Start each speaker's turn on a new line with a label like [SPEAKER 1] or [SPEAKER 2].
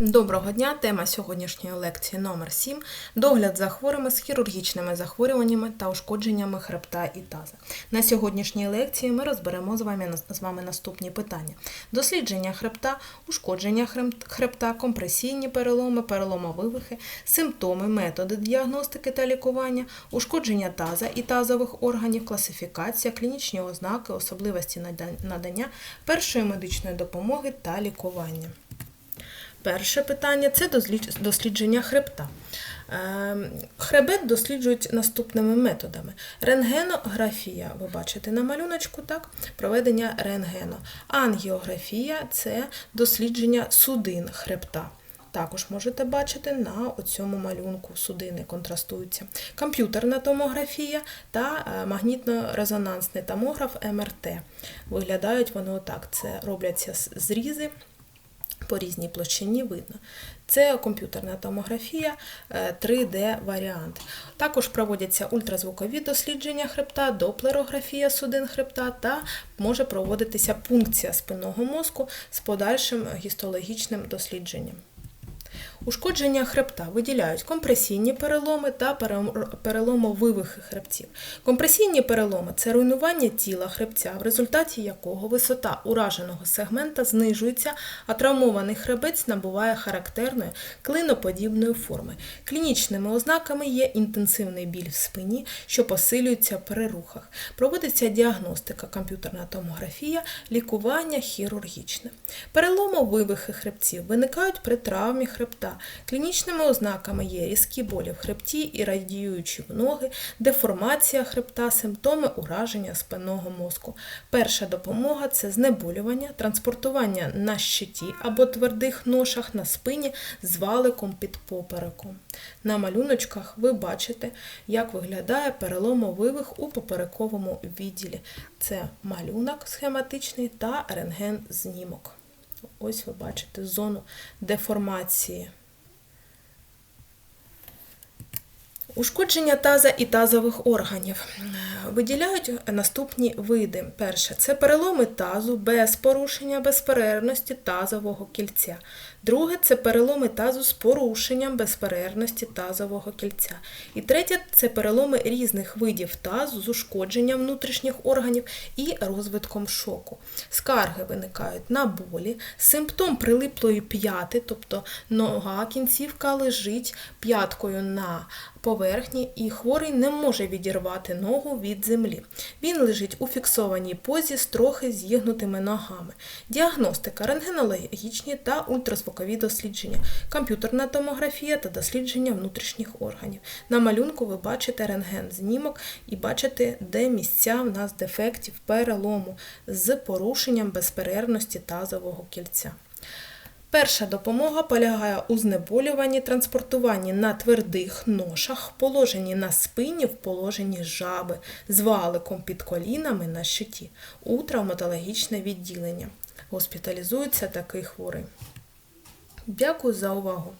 [SPEAKER 1] Доброго дня! Тема сьогоднішньої лекції номер 7 догляд за хворими з хірургічними захворюваннями та ушкодженнями хребта і таза. На сьогоднішній лекції ми розберемо з вами, з вами наступні питання: дослідження хребта, ушкодження хребта, компресійні переломи, переломовивихи, симптоми, методи діагностики та лікування, ушкодження таза і тазових органів, класифікація, клінічні ознаки, особливості надання першої медичної допомоги та лікування. Перше питання це дослідження хребта. Ем, Хребет досліджують наступними методами: рентгенографія, ви бачите на малюночку, так? Проведення рентгену. Ангіографія це дослідження судин хребта. Також можете бачити на цьому малюнку судини контрастуються. Комп'ютерна томографія та е, магнітно-резонансний томограф МРТ. Виглядають вони отак. Це робляться зрізи по різній площині видно. Це комп'ютерна томографія, 3D-варіант. Також проводяться ультразвукові дослідження хребта, доплерографія судин хребта та може проводитися пункція спинного мозку з подальшим гістологічним дослідженням. Ушкодження хребта виділяють компресійні переломи та переломовивихи хребців. Компресійні переломи це руйнування тіла хребця, в результаті якого висота ураженого сегмента знижується, а травмований хребець набуває характерної клиноподібної форми. Клінічними ознаками є інтенсивний біль в спині, що посилюється при рухах. Проводиться діагностика, комп'ютерна томографія, лікування хірургічне. Переломовивихи хребців виникають при травмі хребта. Клінічними ознаками є різкі болі в хребті і радіючі в ноги, деформація хребта, симптоми ураження спинного мозку. Перша допомога це знеболювання, транспортування на щиті або твердих ношах на спині з валиком під попереком. На малюночках ви бачите, як виглядає переломовивих у поперековому відділі. Це малюнок схематичний та рентген-знімок. Ось ви бачите зону деформації. Ушкодження таза і тазових органів виділяють наступні види. Перше це переломи тазу без порушення безперервності тазового кільця. Друге це переломи тазу з порушенням безперервності тазового кільця. І третє це переломи різних видів тазу з ушкодженням внутрішніх органів і розвитком шоку. Скарги виникають на болі, симптом прилиплої п'яти, тобто нога кінцівка лежить п'яткою на поверхні, і хворий не може відірвати ногу від землі. Він лежить у фіксованій позі з трохи зігнутими ногами. Діагностика, рентгенологічні та ультразвукові дослідження, комп'ютерна томографія та дослідження внутрішніх органів. На малюнку ви бачите рентген-знімок і бачите, де місця в нас дефектів перелому з порушенням безперервності тазового кільця. Перша допомога полягає у знеболюванні, транспортуванні на твердих ношах, положенні на спині в положенні жаби, з валиком під колінами на щиті, у травматологічне відділення. Госпіталізується такий хворий. Дякую за увагу!